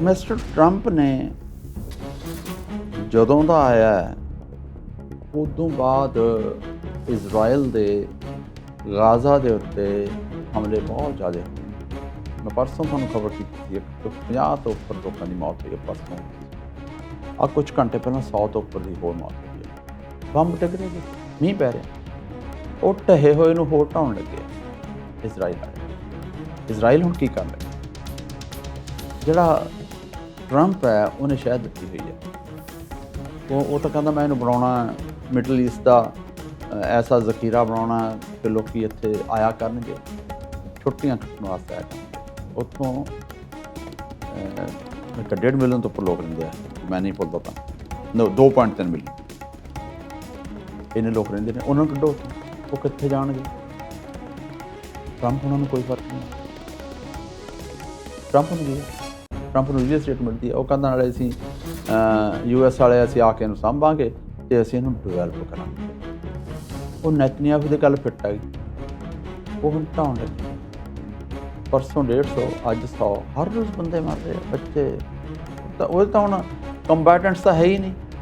Mister Trump ਨੇ ਜਦੋਂ ਦਾ ਆਇਆ ਉਦੋਂ ਬਾਅਦ ਇਜ਼ਰਾਈਲ ਦੇ ਗਾਜ਼ਾ ਦੇ ਉੱਤੇ ਹਮਲੇ ਬਹੁਤ ਜ਼ਿਆਦਾ ਹੋਏ ਮੈਂ ਪਰਸੋਂ ਤੁਹਾਨੂੰ ਖਬਰ ਕੀਤੀ ਸੀ ਕਿ 50 ਤੋਂ ਉੱਪਰ ਲੋਕਾਂ ਦੀ ਮੌਤ ਹੋਈ ਹੈ ਪਰਸੋਂ। ਆ ਕੁਝ ਘੰਟੇ ਪਹਿਲਾਂ 100 ਤੋਂ ਉੱਪਰ ਦੀ ਹੋਰ ਮੌਤ ਹੋਈ ਹੈ। ਬੰਬ ਡਿੱਗ ਰਹੇ ਨੇ, ਮੀਂਹ ਪੈ ਰਿਹਾ। ਉਹ ਢਹੇ ਹੋਏ ਨੂੰ ਹੋਰ ਢਾਉਣ ਲੱਗੇ ਇਜ਼ਰਾਈਲ ਵਾਲੇ ਇਜ਼ਰਾਈਲ ਹੁਣ ਕੀ ਕਰ ਰਿਹਾ ਜਿਹੜਾ ਟਰੰਪ ਹੈ, ਉਹਨੇ ਸ਼ਾਇਦ ਦਿੱਤੀ ਹੋਈ ਹੈ। ਉਹ ਉਹ ਤਾਂ ਕਹਿੰਦਾ ਮੈਂ ਇਹਨੂੰ ਬਣਾਉਣਾ ਮਿਡਲ ਈਸਟ ਦਾ ਐਸਾ ਜ਼ਖੀਰਾ ਬਣਾਉਣਾ ਕਿ ਲੋਕੀ ਇੱਥੇ ਆਇਆ ਕਰਨਗੇ। ਛੁੱਟੀਆਂ ਕੱਟਣ ਵਾਸਤੇ ਆਇਆ ਉੱਥੋਂ ਇੱਕ ਡੇਢ ਮਿਲੀਅਨ ਤੋਂ ਉੱਪਰ ਲੋਕ ਰਹਿੰਦੇ ਆ। ਮੈਂ ਨਹੀਂ ਭੁੱਲਦਾ ਤਾਂ। No 2.3 million. ਇਹਨੇ ਲੋਕ ਰਹਿੰਦੇ ਨੇ। ਉਹਨਾਂ ਨੂੰ ਕੱਢੋ ਉਹ ਕਿੱਥੇ ਜਾਣਗੇ? ਟਰੰਪ ਉਹਨਾਂ ਨੂੰ ਕੋਈ ਫ਼ਰਕ ਨਹੀਂ। ਟਰੰਪ ਨੂੰ ਕੀ ਟਰੰਪ ਨੂੰ ਰੀਅਲ ਸਟੇਟਮੈਂਟ ਦੀ ਉਹ ਕਹਿੰਦਾ ਨਾਲੇ ਅਸੀਂ ਯੂ ਐਸ ਵਾਲੇ ਅਸੀਂ ਆ ਕੇ ਇਹਨੂੰ ਸੰਭਾਂਗੇ ਤੇ ਅਸੀਂ ਇਹਨੂੰ ਡਿਵੈਲਪ ਕਰਾਂਗੇ। ਉਹ ਨੈਤਨਿਆਹੂ ਦੀ ਗੱਲ ਫਿੱਟ ਆ ਗਈ ਉਹ ਹੁਣ ਢਾਉਣ ਲੱਗੀ। ਪਰਸੋਂ 150 ਅੱਜ 100 ਹਰ ਰੋਜ਼ ਬੰਦੇ ਮਰ ਰਹੇ ਬੱਚੇ। ਤਾਂ ਉਹ ਤਾਂ ਹੁਣ ਕੰਬੈਟੈਂਟਸ ਤਾਂ ਹੈ ਹੀ ਨਹੀਂ।